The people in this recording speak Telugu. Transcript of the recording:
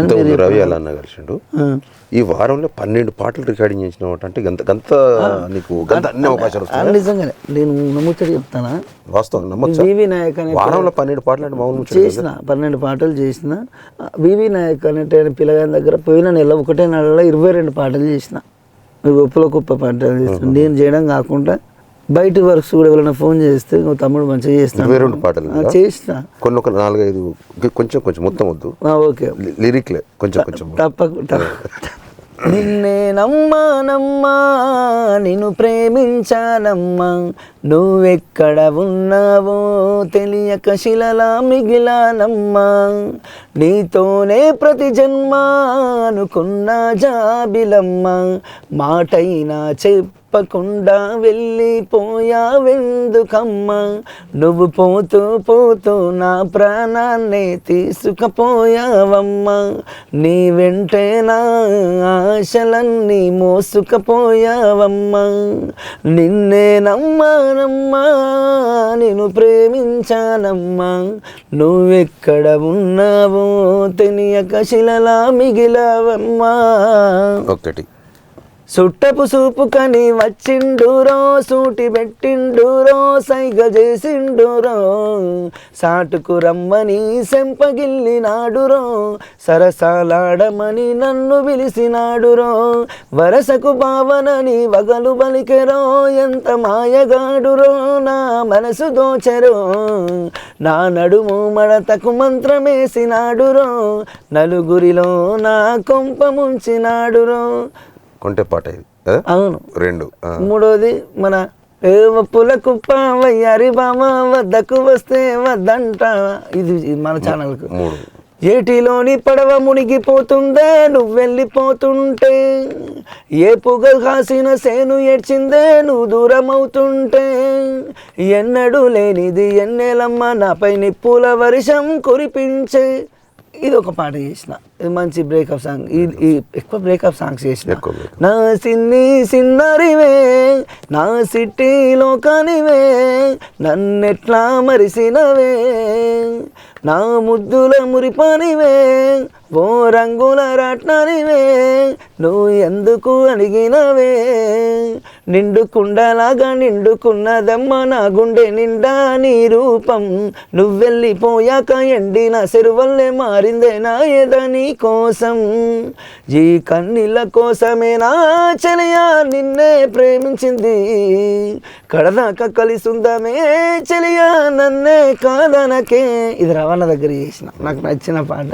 ఇంతకుముందు రవి అలా అన్న కలిసిండు. ఈ వారంలో పన్నెండు పాటలు రికార్డింగ్ చేసిన అంటే. గంత గంత నీకు గంత అన్ని అవకాశాలు నిజంగానే. నేను నమ్ముచ్చట చెప్తానా? వాస్తవం నమ్మచ్చా? వివి నాయక్ అనే వారంలో పన్నెండు పాటలు అంటే మామూలు చేసిన పన్నెండు పాటలు చేసిన. వివి నాయక్ అనేట పిల్లగాని దగ్గర పోయిన నెల ఒకటే నెలలో ఇరవై రెండు పాటలు చేసిన. ఉప్పుల కుప్ప పాటలు చేసిన. నేను చేయడం కాకుండా బయట వర్క్స్ కూడా ఎవరైనా ఫోన్ చేస్తే "ఓ తమ్ముడు మంచిగా చేస్తాను రెండు పాటలు చేసిన కొన్ని ఒక నాలుగైదు కొంచెం కొంచెం మొత్తం వద్దు. ఓకే. లిరిక్లే కొంచెం కొంచెం. తప్పకుండా నిన్నే నమ్మా నమ్మా నిన్ను ప్రేమించానమ్మా. నువ్వెక్కడ ఉన్నావో తెలియక శిలలా మిగిలానమ్మా. నీతోనే ప్రతి జన్మ అనుకున్న జాబిలమ్మ. మాటైనా చెప్పకుండా వెళ్ళిపోయావెందుకమ్మా? నువ్వు పోతూ పోతూ నా ప్రాణాన్నే తీసుకుపోయావమ్మా. నీ వెంటే నా ఆశలన్నీ మోసుకుపోయావమ్మా. నిన్నే నమ్మానమ్మా నేను ప్రేమించానమ్మా. నువ్వెక్కడ ఉన్నావో తెలియక శిలలా మిగిలావమ్మా. ఒక్కటి. సుట్టపు సూపుకని వచ్చిండురో సూటి పెట్టిండురో సైగ చేసిండురో సాటుకు రమ్మని సెంపగిల్లినాడురో సరసాలాడమని నన్ను పిలిచినాడురో వరసకు భావనని వగలు బలికెరో ఎంత మాయగాడురో నా మనసు దోచెరో నా నడుము మడతకు మంత్రమేసినాడురో నలుగురిలో నా కొంప ముంచినాడురో కొంటే పాట ఇది? అవును. రెండు. మూడోది మన వప్పుల కుప్ప వయ్యారి బామ వద్దకు వస్తే వద్దంట. ఇది ఇది మన ఛానల్కు. మూడు. ఏటిలోని పడవ మునిగిపోతుందే? నువ్వు వెళ్ళిపోతుంటే ఏ పొగ కాసిన సేను ఏడ్చిందే? నువ్వు దూరం అవుతుంటే ఎన్నడూ లేనిది ఎన్నెలమ్మ నాపై నిప్పుల వర్షం కురిపించే. ఇది ఒక పాట చేసిన. ఇది మంచి బ్రేకప్ సాంగ్ ఈ ఈ ఎక్కువ బ్రేకప్ సాంగ్స్ చేసిన. నా సిన్ని సిన్నరివే నా సిట్టి లోకానివే నన్నెట్లా మరిసినవే నా ముద్దుల మురిపానివే ఓ రంగుల రాట్నానివే నువ్వు ఎందుకు అడిగినవే నిండు కుండలాగా నిండుకున్నదమ్మ నా గుండె నిండా నీ రూపం. నువ్వెళ్ళిపోయాక ఎండిన సెరువల్లే మారిందే నా ఎద నీ కోసం. ఈ కన్నీళ్ళ కోసమే నా చెలియా నిన్నే ప్రేమించింది. కడదాకా కలిసుందమే చెలియా నన్నే కాదనకే. ఇది రవాణా దగ్గర చేసిన నాకు నచ్చిన పాట.